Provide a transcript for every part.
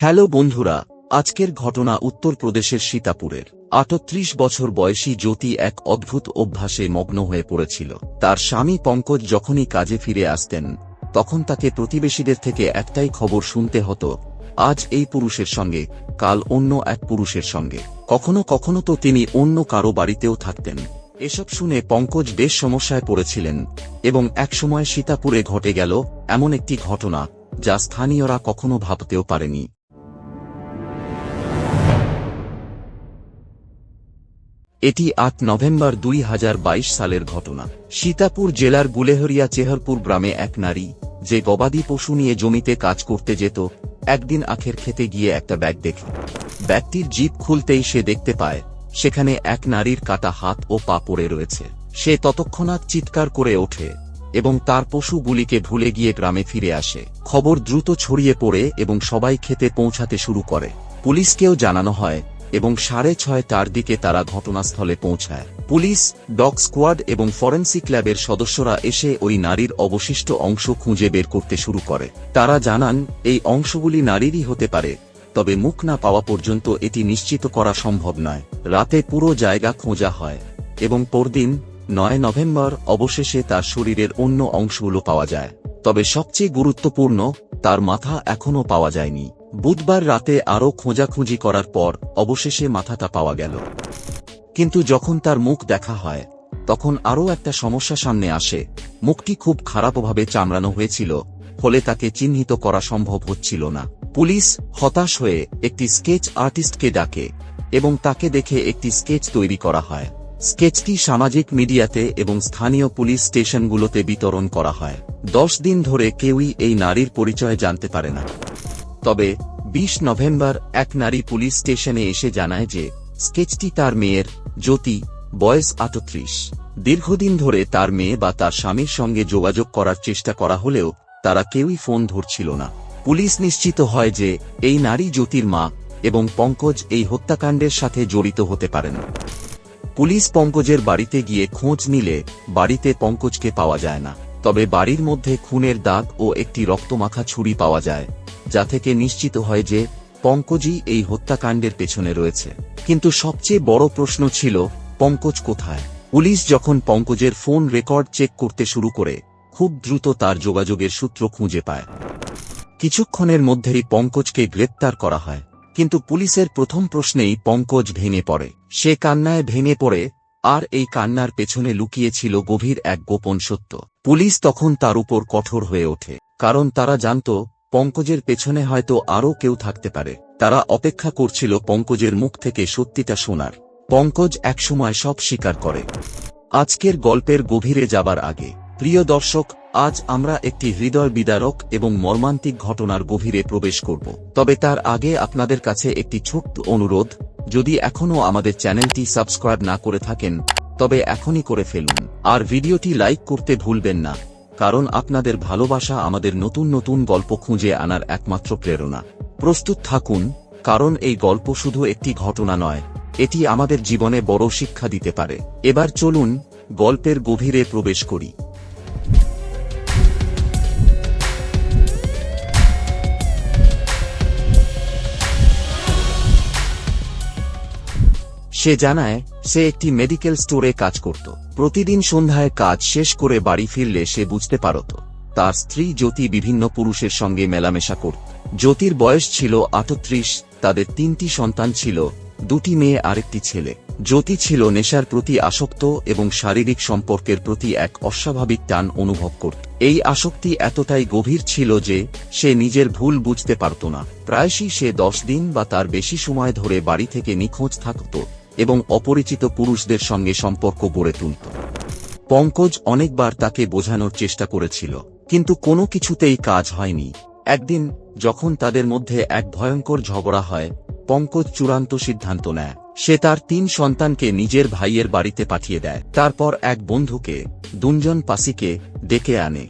Hello বন্ধুরা, আজকের ঘটনা উত্তরপ্রদেশের সীতাপুরের। আটত্রিশ বছর বয়সী জ্যোতি এক অদ্ভুত অভ্যাসে মগ্ন হয়ে পড়েছিল। তার স্বামী পঙ্কজ যখনই কাজে ফিরে আসতেন, তখন তাকে প্রতিবেশীদের থেকে একটাই খবর শুনতে হতো, আজ এই পুরুষের সঙ্গে, কাল অন্য এক পুরুষের সঙ্গে। কখনো কখনো তো তিনি অন্য কারও বাড়িতেও থাকতেন। এসব শুনে পঙ্কজ বেশ সমস্যায় পড়েছিলেন, এবং একসময় সীতাপুরে ঘটে গেল এমন একটি ঘটনা, যা স্থানীয়রা কখনো ভাবতেও পারেনি। এটি আট নভেম্বর দুই হাজার বাইশ সালের ঘটনা। সীতাপুর জেলার গুলেহরিয়া চেহরপুর গ্রামে এক নারী, যে গবাদি পশু নিয়ে জমিতে কাজ করতে যেত, একদিন আখের খেতে গিয়ে একটা ব্যাগ দেখে। ব্যাগটির জিপ খুলতেই সে দেখতে পায়, সেখানে এক নারীর কাটা হাত ও পা পড়ে রয়েছে। সে ততক্ষণাৎ চিৎকার করে ওঠে এবং তার পশুগুলিকে ভুলে গিয়ে গ্রামে ফিরে আসে। খবর দ্রুত ছড়িয়ে পড়ে এবং সবাই খেতে পৌঁছাতে শুরু করে। পুলিশকেও জানানো হয় এবং সাড়ে ছয় তার দিকে তারা ঘটনাস্থলে পৌঁছায়। পুলিশ, ডগ স্কোয়াড এবং ফরেন্সিক ল্যাবের সদস্যরা এসে ওই নারীর অবশিষ্ট অংশ খুঁজে বের করতে শুরু করে। তারা জানান, এই অংশগুলি নারীরই হতে পারে, তবে মুখ না পাওয়া পর্যন্ত এটি নিশ্চিত করা সম্ভব নয়। রাতে পুরো জায়গা খোঁজা হয় এবং পরদিন, নয় নভেম্বর, অবশেষে তার শরীরের অন্য অংশগুলো পাওয়া যায়। তবে সবচেয়ে গুরুত্বপূর্ণ, তার মাথা এখনও পাওয়া যায়নি। বুধবার রাতে আরও খোঁজাখুঁজি করার পর অবশেষে মাথাটা পাওয়া গেল। কিন্তু যখন তার মুখ দেখা হয়, তখন আরও একটা সমস্যা সামনে আসে। মুখটি খুব খারাপভাবে চামড়ানো হয়েছিল, ফলে তাকে চিহ্নিত করা সম্ভব হচ্ছিল না। পুলিশ হতাশ হয়ে একটি স্কেচ আর্টিস্টকে ডাকে এবং তাকে দেখে একটি স্কেচ তৈরি করা হয়। স্কেচটি সামাজিক মিডিয়াতে এবং স্থানীয় পুলিশ স্টেশনগুলোতে বিতরণ করা হয়। দশ দিন ধরে কেউই এই নারীর পরিচয় জানতে পারে না। তবে ২০ নভেম্বর এক নারী পুলিশ স্টেশনে এসে জানায় যে, স্কেচটি তার মেয়ের, জ্যোতি, বয়স আটত্রিশ। দীর্ঘদিন ধরে তার মেয়ে বা তার স্বামীর সঙ্গে যোগাযোগ করার চেষ্টা করা হলেও, তারা কেউই ফোন ধরছিল না। পুলিশ নিশ্চিত হয় যে, এই নারী জ্যোতির মা এবং পঙ্কজ এই হত্যাকাণ্ডের সাথে জড়িত হতে পারেন। পুলিশ পঙ্কজের বাড়িতে গিয়ে খোঁজ নিলে, বাড়িতে পঙ্কজকে পাওয়া যায় না। তবে বাড়ির মধ্যে খুনের দাগ ও একটি রক্তমাখা ছুরি পাওয়া যায়। যা থেকে নিশ্চিত হয় যে, পঙ্কজই এই হত্যাকাণ্ডের পেছনে রয়েছে। কিন্তু সবচেয়ে বড় প্রশ্ন ছিল, পঙ্কজ কোথায়? পুলিশ যখন পঙ্কজের ফোন রেকর্ড চেক করতে শুরু করে, খুব দ্রুত তার যোগাযোগের সূত্র খুঁজে পায়। কিছুক্ষণের মধ্যেই পঙ্কজকে গ্রেপ্তার করা হয়। কিন্তু পুলিশের প্রথম প্রশ্নেই পঙ্কজ ভেঙে পড়ে। সে কান্নায় ভেঙে পড়ে, আর এই কান্নার পেছনে লুকিয়েছিল গভীর এক গোপন সত্য। পুলিশ তখন তার উপর কঠোর হয়ে ওঠে, কারণ তারা জানত পঙ্কজের পেছনে হয়তো আরও কেউ থাকতে পারে। তারা অপেক্ষা করছিল পঙ্কজের মুখ থেকে সত্যিটা শোনার। পঙ্কজ একসময় সব স্বীকার করে। আজকের গল্পের গভীরে যাবার আগে, প্রিয় দর্শক, আজ আমরা একটি হৃদয় বিদারক এবং মর্মান্তিক ঘটনার গভীরে প্রবেশ করব। তবে তার আগে আপনাদের কাছে একটি ছোট্ট অনুরোধ, যদি এখনও আমাদের চ্যানেলটি সাবস্ক্রাইব না করে থাকেন, তবে এখনই করে ফেলুন। আর ভিডিওটি লাইক করতে ভুলবেন না। কারণ আপনাদের ভালোবাসা আমাদের নতুন নতুন গল্প খুঁজে আনার একমাত্র প্রেরণা। প্রস্তুত থাকুন, কারণ এই গল্প শুধু একটি ঘটনা নয়, এটি আমাদের জীবনে বড় শিক্ষা দিতে পারে। এবার চলুন গল্পের গভীরে প্রবেশ করি। সে জানায়, সে একটি মেডিকেল স্টোরে কাজ করত। প্রতিদিন সন্ধ্যায় কাজ শেষ করে বাড়ি ফিরলে সে বুঝতে পারত, তার স্ত্রী জ্যোতি বিভিন্ন পুরুষের সঙ্গে মেলামেশা করত। জ্যোতির বয়স ছিল আটত্রিশ, তাদের তিনটি সন্তান ছিল, দুটি মেয়ে আরেকটি ছেলে। জ্যোতি ছিল নেশার প্রতি আসক্ত এবং শারীরিক সম্পর্কের প্রতি এক অস্বাভাবিক টান অনুভব করত। এই আসক্তি এতটাই গভীর ছিল যে, সে নিজের ভুল বুঝতে পারত না। প্রায়শই সে দশ দিন বা তার বেশি সময় ধরে বাড়ি থেকে নিখোঁজ থাকত। এবং অপরিচিত পুরুষদের সঙ্গে সম্পর্ক গড়ে তুলত। পঙ্কজ অনেকবার তাকে বোঝানোর চেষ্টা করেছিল, কিন্তু কোনো কিছুতেই কাজ হয়নি। একদিন, যখন তাদের মধ্যে এক ভয়ঙ্কর ঝগড়া হয়, পঙ্কজ চূড়ান্ত সিদ্ধান্ত নেয়। সে তার তিন সন্তানকে নিজের ভাইয়ের বাড়িতে পাঠিয়ে দেয়। তারপর এক বন্ধুকে, দুনজন পাসিকে ডেকে আনে।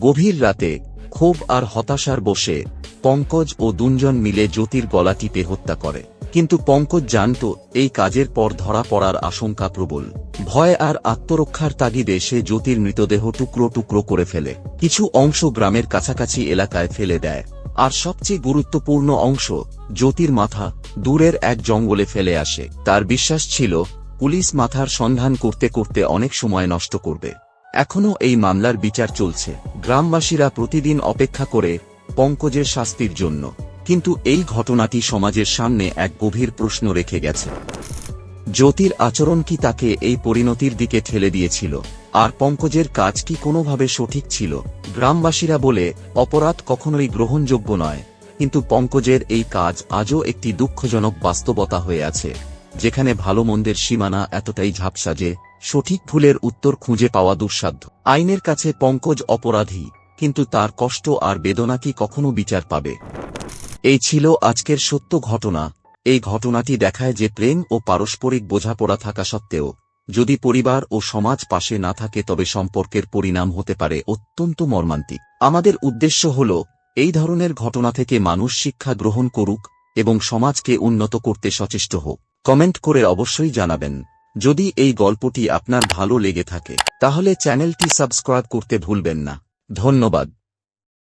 গভীর রাতে, ক্ষোভ আর হতাশার বসে, পঙ্কজ ও দুনজন মিলে জ্যোতির গলা টিপে হত্যা করে। কিন্তু পঙ্কজ জানত, এই কাজের পর ধরা পড়ার আশঙ্কা প্রবল। ভয় আর আত্মরক্ষার তাগিদে সে জ্যোতির মৃতদেহ টুকরো টুকরো করে ফেলে। কিছু অংশ গ্রামের কাছাকাছি এলাকায় ফেলে দেয়। আর সবচেয়ে গুরুত্বপূর্ণ অংশ, জ্যোতির মাথা, দূরের এক জঙ্গলে ফেলে আসে। তার বিশ্বাস ছিল, পুলিশ মাথার সন্ধান করতে করতে অনেক সময় নষ্ট করবে। এখনও এই মামলার বিচার চলছে। গ্রামবাসীরা প্রতিদিন অপেক্ষা করে, পঙ্কজের শাস্তির জন্য। কিন্তু এই ঘটনাটি সমাজের সামনে এক গভীর প্রশ্ন রেখে গেছে। জ্যোতির আচরণ কি তাকে এই পরিণতির দিকে ঠেলে দিয়েছিল? আর পঙ্কজের কাজ কি কোনোভাবে সঠিক ছিল? গ্রামবাসীরা বলে, অপরাধ কখনোই গ্রহণযোগ্য নয়। কিন্তু পঙ্কজের এই কাজ আজও একটি দুঃখজনক বাস্তবতা হয়ে আছে, যেখানে ভালো মন্দের সীমানা এতটাই ঝাপসা যে, সঠিক ভুলের উত্তর খুঁজে পাওয়া দুঃসাধ্য। আইনের কাছে পঙ্কজ অপরাধী, কিন্তু তার কষ্ট আর বেদনা কি কখনো বিচার পাবে? এই ছিল আজকের সত্য ঘটনা। এই ঘটনাটি দেখায় যে প্রেম ও পারস্পরিক বোঝাপড়া থাকা সত্ত্বেও, যদি পরিবার ও সমাজ পাশে না থাকে তবে সম্পর্কের পরিণাম হতে পারে অত্যন্ত মর্মান্তিক। আমাদের উদ্দেশ্য হল, এই ধরনের ঘটনা থেকে মানুষ শিক্ষা গ্রহণ করুক এবং সমাজকে উন্নত করতে সচেষ্ট হোক। কমেন্ট করে অবশ্যই জানাবেন। যদি এই গল্পটি আপনার ভালো লেগে থাকে, তাহলে চ্যানেলটি সাবস্ক্রাইব করতে ভুলবেন না। ধন্যবাদ।